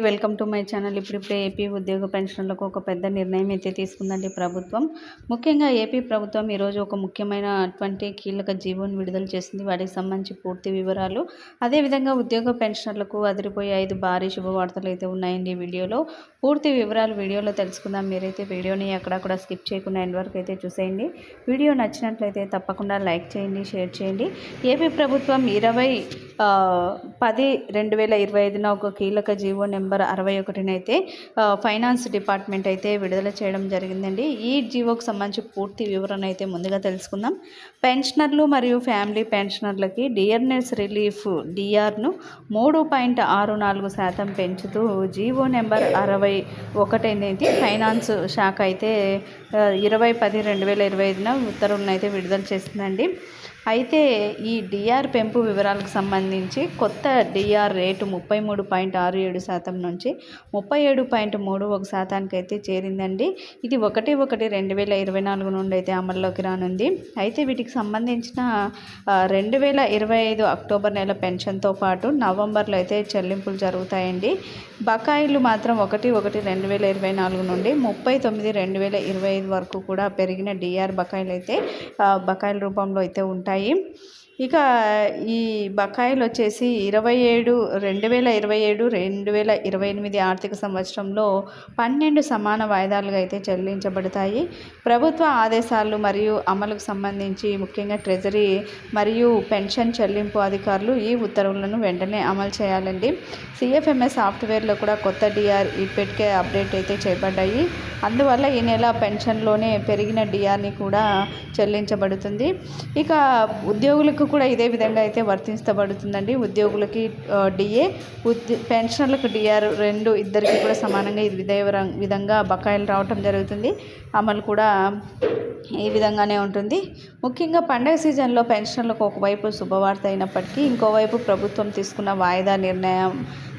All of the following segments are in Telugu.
Welcome to my channel. ఇప్పుడిప్పుడే ఏపీ ఉద్యోగ పెన్షన్లకు ఒక పెద్ద నిర్ణయం అయితే తీసుకుందండి ప్రభుత్వం. ముఖ్యంగా ఏపీ ప్రభుత్వం ఈరోజు ఒక ముఖ్యమైన అటువంటి కీలక జీవోని విడుదల చేసింది. వాటికి సంబంధించి పూర్తి వివరాలు. అదేవిధంగా ఉద్యోగ పెన్షన్లకు అదిరిపోయే ఐదు భారీ శుభవార్తలు అయితే ఉన్నాయండి వీడియోలో. పూర్తి వివరాలు వీడియోలో తెలుసుకుందాం. మీరైతే వీడియోని అక్కడక్కడ స్కిప్ చేయకుండా ఎండ్ వరకు అయితే చూసేయండి. వీడియో నచ్చినట్లయితే తప్పకుండా లైక్ చేయండి షేర్ చేయండి. ఏపీ ప్రభుత్వం ఇరవై పది రెండు వేల ఇరవై ఐదున ఒక కీలక జీవో నెంబర్ అరవై ఒకటినైతే ఫైనాన్స్ డిపార్ట్మెంట్ అయితే విడుదల చేయడం జరిగిందండి. ఈ జీవోకి సంబంధించి పూర్తి వివరణ అయితే ముందుగా తెలుసుకుందాం. పెన్షనర్లు మరియు ఫ్యామిలీ పెన్షనర్లకి డియర్నెస్ రిలీఫ్ డిఆర్ను మూడు పాయింట్ ఆరు నాలుగు శాతం పెంచుతూ జీవో నెంబర్ అరవై ఒకటి అనేది ఫైనాన్స్ శాఖ అయితే ఇరవై పది రెండు వేల ఇరవై ఐదున ఉత్తర్వులను అయితే విడుదల చేసిందండి. అయితే ఈ డిఆర్ పెంపు వివరాలకు సంబంధించి కొత్త డిఆర్ రేటు ముప్పై మూడు పాయింట్ ఆరు ఏడు శాతం నుంచి ముప్పై ఏడు పాయింట్ మూడు ఒక శాతానికి అయితే చేరిందండి. ఇది ఒకటి ఒకటి రెండు వేల ఇరవై నాలుగు నుండి అయితే అమల్లోకి రానుంది. అయితే వీటికి సంబంధించిన రెండు వేల ఇరవై ఐదు అక్టోబర్ నెల పెన్షన్తో పాటు నవంబర్లో అయితే చెల్లింపులు జరుగుతాయండి. బకాయిలు మాత్రం ఒకటి ఒకటి రెండు వేల ఇరవై నాలుగు నుండి ముప్పై తొమ్మిది రెండు వేల ఇరవై ఐదు వరకు కూడా పెరిగిన డిఆర్ బకాయిలు అయితే ఆ, బకాయిల రూపంలో అయితే ఉంటాయి. ఇక ఈ బకాయిలు వచ్చేసి ఇరవై ఏడు రెండు వేల ఇరవై ఏడు రెండు వేల ఇరవై ఎనిమిది ఆర్థిక సంవత్సరంలో పన్నెండు సమాన వాయిదాలుగా అయితే చెల్లించబడతాయి. ప్రభుత్వ ఆదేశాలు మరియు అమలుకు సంబంధించి ముఖ్యంగా ట్రెజరీ మరియు పెన్షన్ చెల్లింపు అధికారులు ఈ ఉత్తర్వులను వెంటనే అమలు చేయాలండి. సిఎఫ్ఎంఎస్ సాఫ్ట్వేర్లో కూడా కొత్త డిఆర్ ఇప్పటికే అప్డేట్ అయితే చేపడ్డాయి. అందువల్ల ఈ నెల పెన్షన్లోనే పెరిగిన డిఆర్ని కూడా చెల్లించబడుతుంది. ఇక ఉద్యోగులకు కూడా ఇదే విధంగా అయితే వర్తించబడుతుందండి. ఉద్యోగులకి డిఏ ఉద్య పెన్షన్లకు డిఆర్ రెండు ఇద్దరికి కూడా సమానంగా ఇది ఇదే విధంగా బకాయిలు రావటం జరుగుతుంది. అమలు కూడా ఈ విధంగానే ఉంటుంది. ముఖ్యంగా పండగ సీజన్లో పెన్షన్లకు ఒకవైపు శుభవార్త అయినప్పటికీ ఇంకోవైపు ప్రభుత్వం తీసుకున్న వాయిదా నిర్ణయం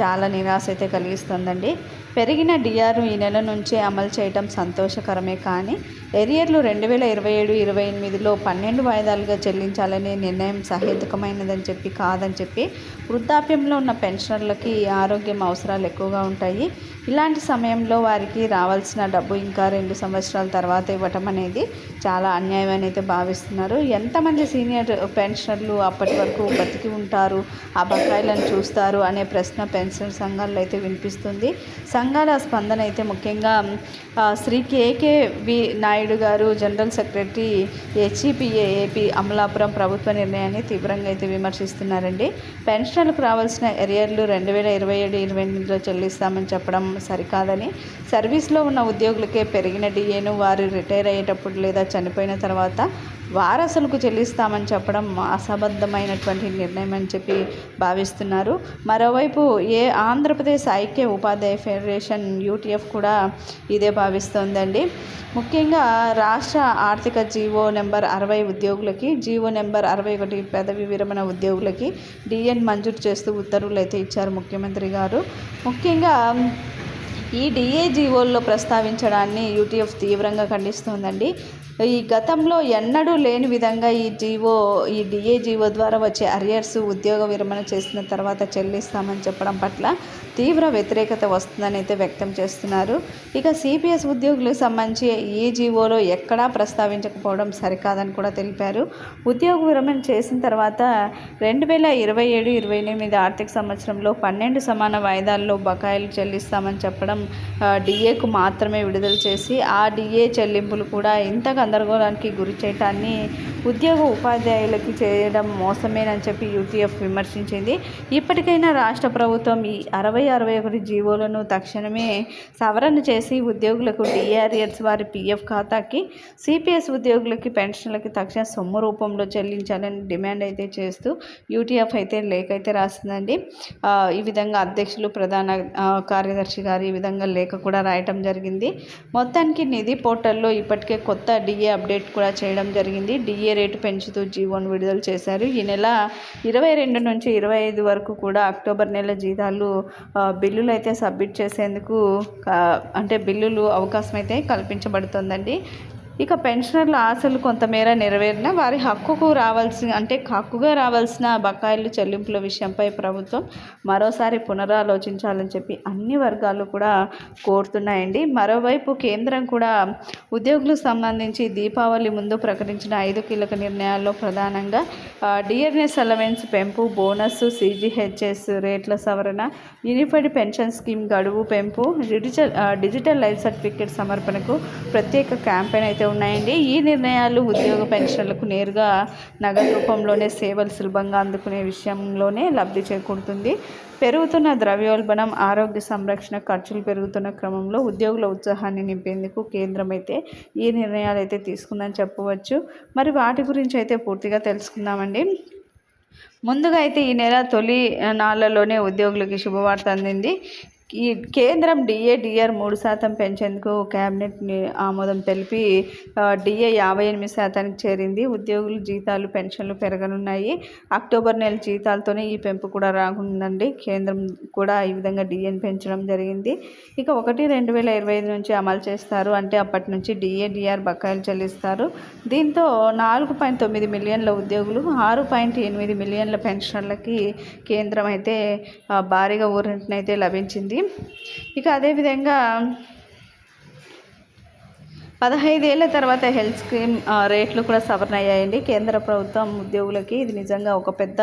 చాలా నిరాశ అయితే కలిగిస్తుందండి. పెరిగిన డిఆర్ను ఈ నెల నుంచే అమలు చేయటం సంతోషకరమే కానీ ఎరియర్లు రెండు వేల ఇరవై ఏడు ఇరవై ఎనిమిదిలో పన్నెండు వాయిదాలుగా చెల్లించాలనే నిర్ణయం సహేతుకమైనదని చెప్పి కాదని చెప్పి వృద్ధాప్యంలో ఉన్న పెన్షనర్లకి ఆరోగ్యం అవసరాలు ఎక్కువగా ఉంటాయి. ఇలాంటి సమయంలో వారికి రావాల్సిన డబ్బు ఇంకా రెండు సంవత్సరాల తర్వాత ఇవ్వటం అనేది చాలా అన్యాయం అని అయితే భావిస్తున్నారు. ఎంతమంది సీనియర్ పెన్షనర్లు అప్పటి వరకు బతికి ఉంటారు ఆ బకాయిలను చూస్తారు అనే ప్రశ్న పెన్షన్ సంఘాల్లో అయితే వినిపిస్తుంది. సంఘాల స్పందన అయితే ముఖ్యంగా శ్రీ కేకే వి నాయుడు గారు general secretary HEPA AP Amalapuram ప్రభుత్వ నిర్ణయాన్ని తీవ్రంగా అయితే విమర్శిస్తున్నారండి. పెన్షన్లకు రావాల్సిన ఎరియర్లు రెండు వేల ఇరవై ఏడు ఇరవై ఎనిమిదిలో చెల్లిస్తామని చెప్పడం సరికాదని సర్వీస్లో ఉన్న ఉద్యోగులకే పెరిగిన డిఏను వారు రిటైర్ అయ్యేటప్పుడు లేదా చనిపోయిన తర్వాత వారసులకు చెల్లిస్తామని చెప్పడం అసబద్ధమైనటువంటి నిర్ణయం అని చెప్పి భావిస్తున్నారు. మరోవైపు ఏ ఆంధ్రప్రదేశ్ ఐక్య ఉపాధ్యాయ ఫెడరేషన్ యూటీఎఫ్ కూడా ఇదే భావిస్తోందండి. ముఖ్యంగా రాష్ట్ర ఆర్థిక జీవో నెంబర్ అరవై ఉద్యోగులకి జీవో నెంబర్ అరవై ఒకటి పెదవి విరమణ ఉద్యోగులకి డిఎన్ మంజూరు చేస్తూ ఉత్తర్వులు అయితే ఇచ్చారు ముఖ్యమంత్రి గారు. ముఖ్యంగా ఈ డిఏజీఓల్లో ప్రస్తావించడాన్ని యూటీఎఫ్ తీవ్రంగా ఖండిస్తోందండి. ఈ గతంలో ఎన్నడూ లేని విధంగా ఈ జీవో ఈ డిఏ జీవో ద్వారా వచ్చే అరియర్స్ ఉద్యోగ విరమణ చేసిన తర్వాత చెల్లిస్తామని చెప్పడం పట్ల తీవ్ర వ్యతిరేకత వస్తుందని అయితే వ్యక్తం చేస్తున్నారు. ఇక సిపిఎస్ ఉద్యోగులకు సంబంధించి ఈ జీవోలో ఎక్కడా ప్రస్తావించకపోవడం సరికాదని కూడా తెలిపారు. ఉద్యోగ విరమణ చేసిన తర్వాత రెండు వేల ఇరవై ఏడు ఇరవై ఎనిమిది ఆర్థిక సంవత్సరంలో పన్నెండు సమాన వాయిదాల్లో బకాయిలు చెల్లిస్తామని చెప్పడం డిఏకు మాత్రమే విడుదల చేసి ఆ డిఏ చెల్లింపులు కూడా ఇంతగా గందరగోళానికి గురి చేయటాన్ని ఉద్యోగ ఉపాధ్యాయులకి చేయడం మోసమేనని చెప్పి యూటీఎఫ్ విమర్శించింది. ఇప్పటికైనా రాష్ట్ర ప్రభుత్వం ఈ అరవై అరవై ఒకటి జీవోలను తక్షణమే సవరణ చేసి ఉద్యోగులకు డిఆర్ఎస్ వారి పిఎఫ్ ఖాతాకి సిపిఎస్ ఉద్యోగులకి పెన్షన్లకి తక్షణ సొమ్ము రూపంలో చెల్లించాలని డిమాండ్ అయితే చేస్తూ యూటీఎఫ్ అయితే లేఖ అయితే రాసిందండి. ఈ విధంగా అధ్యక్షులు ప్రధాన కార్యదర్శి గారు ఈ విధంగా లేఖ కూడా రాయటం జరిగింది. మొత్తానికి నిధి పోర్టల్లో ఇప్పటికే కొత్త డి డిఏ అప్డేట్ కూడా చేయడం జరిగింది. డిఏ రేటు పెంచుతూ జీవోను విడుదల చేశారు. ఈ నెల ఇరవై రెండు నుంచి ఇరవై ఐదు వరకు కూడా అక్టోబర్ నెల జీతాలు బిల్లులు అయితే సబ్మిట్ చేసేందుకు అంటే బిల్లులు అవకాశం అయితే కల్పించబడుతుందండి. ఇక పెన్షనర్ల ఆశలు కొంతమేర నెరవేరిన వారి హక్కుకు రావాల్సిన అంటే హక్కుగా రావాల్సిన బకాయిలు చెల్లింపుల విషయంపై ప్రభుత్వం మరోసారి పునరాలోచించాలని చెప్పి అన్ని వర్గాలు కూడా కోరుతున్నాయండి. మరోవైపు కేంద్రం కూడా ఉద్యోగులకు సంబంధించి దీపావళి ముందు ప్రకటించిన ఐదు కీలక నిర్ణయాల్లో ప్రధానంగా డిఎన్ఎస్ అలవెన్స్ పెంపు బోనస్ సిజిహెచ్ఎస్ రేట్ల సవరణ యూనిఫైడ్ పెన్షన్ స్కీమ్ గడువు పెంపు డిజిటల్ డిజిటల్ లైఫ్ సర్టిఫికేట్ సమర్పణకు ప్రత్యేక క్యాంపెయిన్ అయితే ఉన్నాయండి. ఈ నిర్ణయాలు ఉద్యోగ పెన్షన్లకు నేరుగా నగదు రూపంలోనే సేవలు సులభంగా అందుకునే విషయంలోనే లబ్ధి చేకూరుతుంది. పెరుగుతున్న ద్రవ్యోల్బణం ఆరోగ్య సంరక్షణ ఖర్చులు పెరుగుతున్న క్రమంలో ఉద్యోగుల ఉత్సాహాన్ని నింపేందుకు కేంద్రం అయితే ఈ నిర్ణయాలు అయితే తీసుకుందని చెప్పవచ్చు. మరి వాటి గురించి అయితే పూర్తిగా తెలుసుకుందామండి. ముందుగా అయితే ఈ నెల తొలి నాళ్ళలోనే ఉద్యోగులకి శుభవార్త అందింది. ఈ కేంద్రం డిఏ డిఆర్ మూడు శాతం పెంచేందుకు కేబినెట్ ఆమోదం తెలిపి డిఏ యాభై ఎనిమిది శాతానికి చేరింది. ఉద్యోగులు జీతాలు పెన్షన్లు పెరగనున్నాయి. అక్టోబర్ నెల జీతాలతోనే ఈ పెంపు కూడా రాకుందండి కేంద్రం కూడా ఈ విధంగా డిఏని పెంచడం జరిగింది. ఇక ఒకటి రెండు వేల ఇరవై ఐదు నుంచి అమలు చేస్తారు. అంటే అప్పటి నుంచి డిఏ డిఆర్ బకాయిలు చెల్లిస్తారు. దీంతో నాలుగు పాయింట్ తొమ్మిది మిలియన్ల ఉద్యోగులు ఆరు పాయింట్ ఎనిమిది మిలియన్ల పెన్షన్లకి కేంద్రం అయితే భారీగా ఊరటనైతే లభించింది. ఇక అదేవిధంగా పదహైదేళ్ళ తర్వాత హెల్త్ స్కీమ్ రేట్లు కూడా సవరణ అయ్యాయండి కేంద్ర ప్రభుత్వం ఉద్యోగులకి ఇది నిజంగా ఒక పెద్ద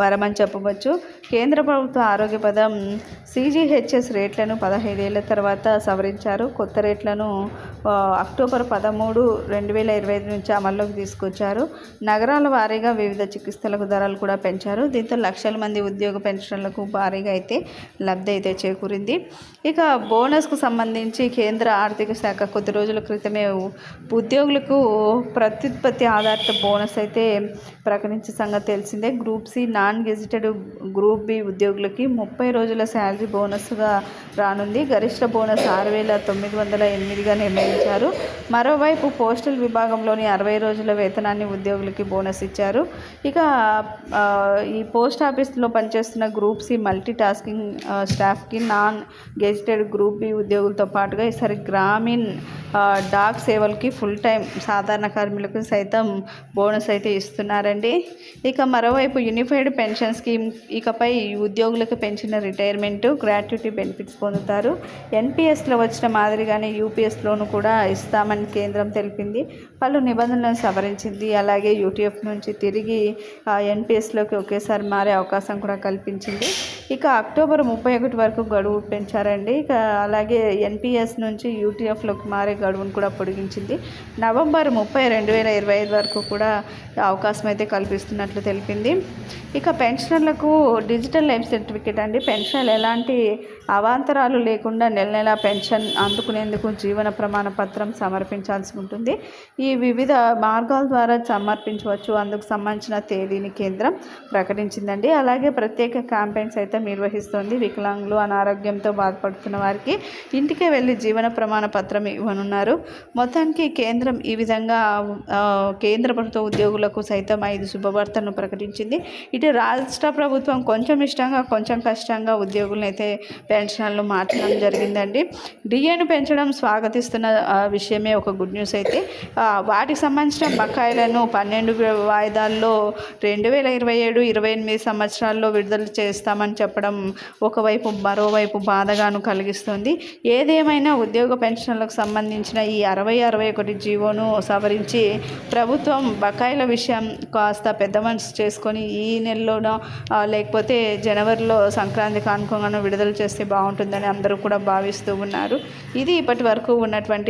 వరం అని చెప్పవచ్చు. కేంద్ర ప్రభుత్వ ఆరోగ్య పదం సీజీహెచ్ఎస్ రేట్లను పదహైదేళ్ళ తర్వాత సవరించారు. కొత్త రేట్లను అక్టోబర్ పదమూడు రెండు వేల ఇరవై ఐదు నుంచి అమల్లోకి తీసుకొచ్చారు. నగరాల వారీగా వివిధ చికిత్సలకు ధరలు కూడా పెంచారు. దీంతో లక్షల మంది ఉద్యోగ పెన్షన్లకు భారీగా అయితే లబ్ధి అయితే చేకూరింది. ఇక బోనస్కు సంబంధించి కేంద్ర ఆర్థిక శాఖ కొద్ది రోజుల క్రితమే ఉద్యోగులకు ప్రత్యుత్పత్తి ఆధారిత బోనస్ అయితే ప్రకటించే సంగతి తెలిసిందే. Group C non gazetted group B ఉద్యోగులకి ముప్పై రోజుల శాలరీ బోనస్గా రానుంది. గరిష్ట బోనస్ ఆరు వేల తొమ్మిది వందల ఎనిమిదిగా నిర్ణయం నిర్ణయించారు మరోవైపు పోస్టల్ విభాగంలోని అరవై రోజుల వేతనాన్ని ఉద్యోగులకి బోనస్ ఇచ్చారు. ఇక ఈ పోస్ట్ ఆఫీస్లో పనిచేస్తున్న గ్రూప్ సి మల్టీ టాస్కింగ్ స్టాఫ్కి నాన్ గెజిటెడ్ గ్రూప్ బి ఉద్యోగులతో పాటుగా ఈసారి గ్రామీణ్ డాక్ సేవలకి ఫుల్ టైం సాధారణ కార్మికులకు సైతం బోనస్ అయితే ఇస్తున్నారండి. ఇక మరోవైపు యూనిఫైడ్ పెన్షన్ స్కీమ్ ఇకపై ఉద్యోగులకు పెంచిన రిటైర్మెంట్ గ్రాట్యుటీ బెనిఫిట్స్ పొందుతారు. ఎన్పిఎస్లో వచ్చిన మాదిరిగానే యూపీఎస్లోనూ కూడా కూడా ఇస్తామని కేంద్రం తెలిపింది. పలు నిబంధనలను సవరించింది. అలాగే యూటీఎఫ్ నుంచి తిరిగి ఎన్పిఎస్లోకి ఒకేసారి మారే అవకాశం కూడా కల్పించింది. ఇక అక్టోబర్ ముప్పై ఒకటి వరకు గడువు పెంచారండి. ఇక అలాగే ఎన్పిఎస్ నుంచి యూటీఎఫ్లోకి మారే గడువును కూడా పొడిగించింది. నవంబర్ ముప్పై రెండు వేల ఇరవై ఐదు వరకు కూడా అవకాశం అయితే కల్పిస్తున్నట్లు తెలిపింది. ఇక పెన్షనర్లకు డిజిటల్ లైఫ్ సర్టిఫికేట్ అండి. పెన్షన్ ఎలాంటి అవాంతరాలు లేకుండా నెల నెల పెన్షన్ అందుకునేందుకు జీవన ప్రమాణ పత్రం సమర్పించాల్సి ఉంటుంది. ఈ వివిధ మార్గాల ద్వారా సమర్పించవచ్చు. అందుకు సంబంధించిన తేదీని కేంద్రం ప్రకటించిందండి. అలాగే ప్రత్యేక క్యాంపెయిన్స్ అయితే నిర్వహిస్తోంది. వికలాంగులు అనారోగ్యంతో బాధపడుతున్న వారికి ఇంటికే వెళ్ళి జీవన ప్రమాణ పత్రం ఇవ్వనున్నారు. మొత్తానికి కేంద్రం ఈ విధంగా కేంద్ర ప్రభుత్వ ఉద్యోగులకు సైతం ఐదు శుభవార్తలను ప్రకటించింది. ఇటు రాష్ట్ర ప్రభుత్వం కొంచెం ఇష్టంగా కొంచెం కష్టంగా ఉద్యోగులను అయితే పెన్షన్లు మార్చడం జరిగిందండి. డిఏను పెంచడం స్వాగతిస్తున్న విషయమే ఒక గుడ్ న్యూస్ అయితే. వాటికి సంబంధించిన బకాయిలను పన్నెండు వాయిదాల్లో రెండు వేల ఇరవై ఏడు ఇరవై ఎనిమిది సంవత్సరాల్లో విడుదల చేస్తామని చెప్పడం ఒకవైపు మరోవైపు బాధగాను కలిగిస్తుంది. ఏదేమైనా ఉద్యోగ పెన్షన్లకు సంబంధించిన ఈ అరవై అరవై ఒకటి జీవోను సవరించి ప్రభుత్వం బకాయిల విషయం కాస్త పెద్ద మనసు చేసుకొని ఈ నెలలోనో లేకపోతే జనవరిలో సంక్రాంతి కానుకోగానో విడుదల చేస్తే బాగుంటుందని అందరూ కూడా భావిస్తూ ఉన్నారు. ఇది ఇప్పటి వరకు ఉన్నటువంటి